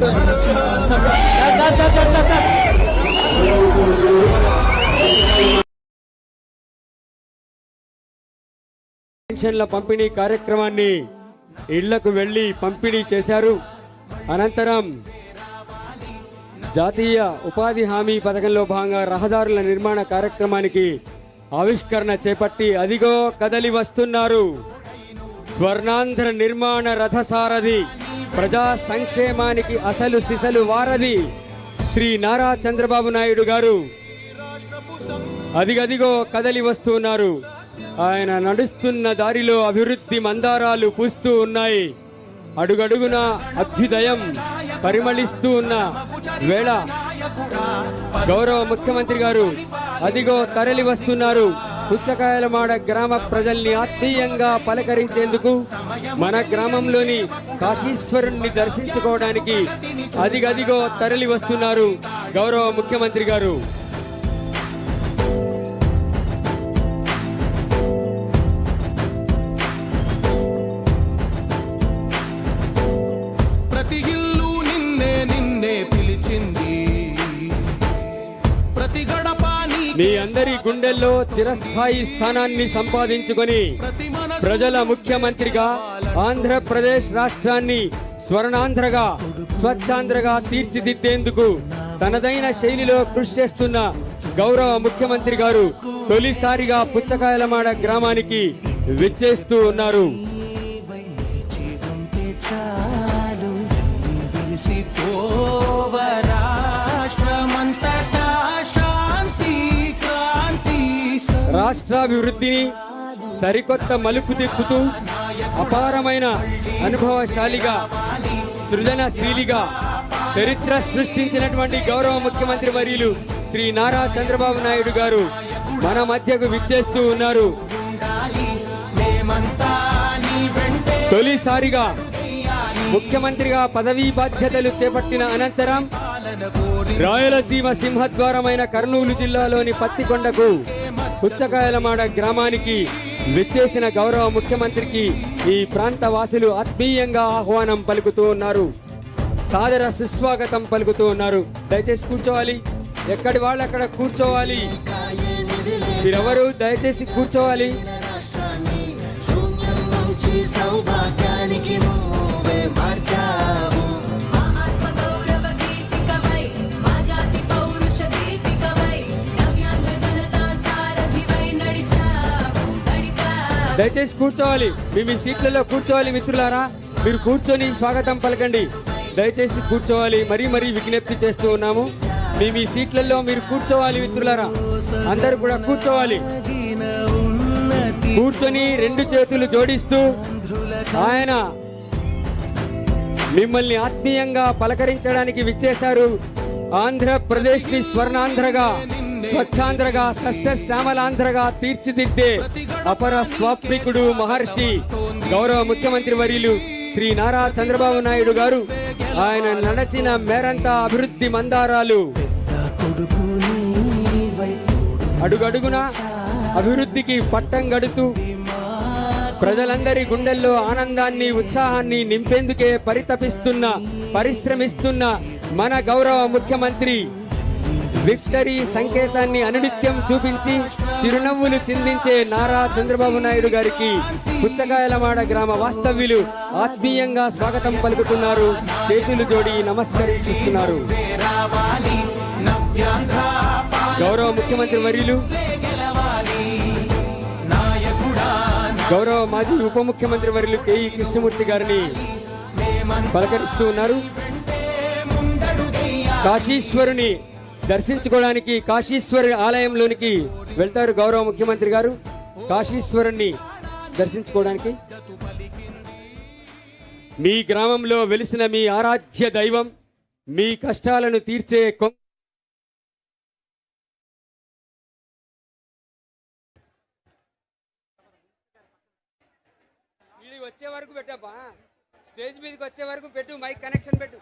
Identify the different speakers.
Speaker 1: పెన్షన్ల పంపిణీ కార్యక్రమాన్ని ఇళ్ళకు వెళ్ళి పంపిణీ చేశారు. అనంతరం జాతీయ ఉపాధి హామీ పథకంలో భాగంగా రహదారుల నిర్మాణ కార్యక్రమానికి ఆవిష్కరణ చేపట్టి అదిగో కదలి వస్తున్నారు. స్వర్ణాంధ్ర నిర్మాణ రథసారథి. ప్రజా సంక్షేమానికి అసలు సిసలు వారది శ్రీ నారా చంద్రబాబు నాయుడు గారు అదిగదిగో కదలి వస్తున్నారు. ఆయన నడుస్తున్న దారిలో అభివృద్ధి మందారాలు పూస్తూ ఉన్నాయి. అడుగడుగున అభ్యుదయం పరిమళిస్తూ ఉన్న వేళ గౌరవ ముఖ్యమంత్రి గారు అదిగో తరలి వస్తున్నారు. పుచ్చకాయలమాడ గ్రామ ప్రజల్ని ఆత్మీయంగా పలకరించేందుకు మన గ్రామంలోని కాశీశ్వరుణ్ణి దర్శించుకోవడానికి అదిగదిగో తరలి వస్తున్నారు గౌరవ ముఖ్యమంత్రి గారు. మీ అందరి గుండెల్లో చిరస్థాయి స్థానాన్ని సంపాదించుకొని ప్రజల ముఖ్యమంత్రిగా ఆంధ్రప్రదేశ్ రాష్ట్రాన్ని స్వర్ణాంధ్రగా స్వచ్ఛాంధ్రగా తీర్చిదిద్దేందుకు తనదైన శైలిలో కృషి చేస్తున్న గౌరవ ముఖ్యమంత్రి గారు తొలిసారిగా పుచ్చకాయలమాడ గ్రామానికి విచ్చేస్తూ ఉన్నారు. రాష్ట్రాభివృద్ధిని సరికొత్త మలుపు తిప్పుతూ అపారమైన అనుభవశాలిగా సృజనశీలిగా చరిత్ర సృష్టించినటువంటి గౌరవ ముఖ్యమంత్రి వర్యులు శ్రీ నారా చంద్రబాబు నాయుడు గారు మన మధ్యకు విచ్చేస్తూ ఉన్నారు. తొలిసారిగా ముఖ్యమంత్రిగా పదవీ బాధ్యతలు చేపట్టిన అనంతరం రాయలసీమ సింహద్వారమైన కర్నూలు జిల్లాలోని పత్తికొండకు పుచ్చకాయలమాడ గ్రామానికి విచ్చేసిన గౌరవ ముఖ్యమంత్రికి ఈ ప్రాంత వాసులు ఆత్మీయంగా ఆహ్వానం పలుకుతూ ఉన్నారు. సాదర సుస్వాగతం పలుకుతూ ఉన్నారు. దయచేసి కూర్చోవాలి. ఎక్కడి వాళ్ళు అక్కడ కూర్చోవాలి? మీరెవరు? దయచేసి కూర్చోవాలి.
Speaker 2: మార్చా
Speaker 1: దయచేసి కూర్చోవాలి. మీ మీ సీట్లలో కూర్చోవాలి మిత్రులారా. మీరు కూర్చొని స్వాగతం పలకండి. దయచేసి కూర్చోవాలి. మరీ మరీ విజ్ఞప్తి చేస్తూ ఉన్నాము. మీ మీ సీట్లలో మీరు కూర్చోవాలి మిత్రులారా. అందరూ కూడా కూర్చోవాలి. కూర్చొని రెండు చేతులు జోడిస్తూ ఆయన మిమ్మల్ని ఆత్మీయంగా పలకరించడానికి విచ్చేశారు ఆంధ్రప్రదేశ్ని స్వర్ణాంధ్రగా. స్వచ్ఛాంధ్రగా సస్యశ్యామలాంధ్రగా తీర్చిదిద్దే అపర స్వాప్నికుడు మహర్షి గౌరవ ముఖ్యమంత్రి వర్యులు శ్రీ నారా చంద్రబాబు నాయుడు గారు. ఆయన నడచిన మేరంతా అభివృద్ధి మందారాలు. అడుగడుగున అభివృద్ధికి పట్టం గడుతూ ప్రజలందరి గుండెల్లో ఆనందాన్ని ఉత్సాహాన్ని నింపేందుకే పరితపిస్తున్న పరిశ్రమిస్తున్న మన గౌరవ ముఖ్యమంత్రి విక్టరీ సంకేతాన్ని అనునిత్యం చూపించి చిరునవ్వులు చిందించే నారా చంద్రబాబు నాయుడు గారికి పుచ్చకాయలమాడ గ్రామ వాస్తవ్యులు ఆత్మీయంగా స్వాగతం పలుకుతున్నారు. చేతులు జోడి నమస్కరిస్తున్నారు. గౌరవ ముఖ్యమంత్రి వర్యులు గౌరవ మాజీ ఉప ముఖ్యమంత్రి వర్యులు కేఈ కృష్ణమూర్తి గారిని పలకరిస్తూ ఉన్నారు. కాశీశ్వరుని దర్శించుకోవడానికి కాశీశ్వరి ఆలయంలోనికి వెళ్తారు గౌరవ ముఖ్యమంత్రి గారు. కాశీశ్వరుణ్ణి దర్శించుకోవడానికి. మీ గ్రామంలో వెలిసిన మీ ఆరాధ్య దైవం మీ కష్టాలను తీర్చే కొ వచ్చే వరకు పెట్టబ్బా. స్టేజ్ మీదకి వచ్చే వరకు పెట్టు మైక్ కనెక్షన్ పెట్టు.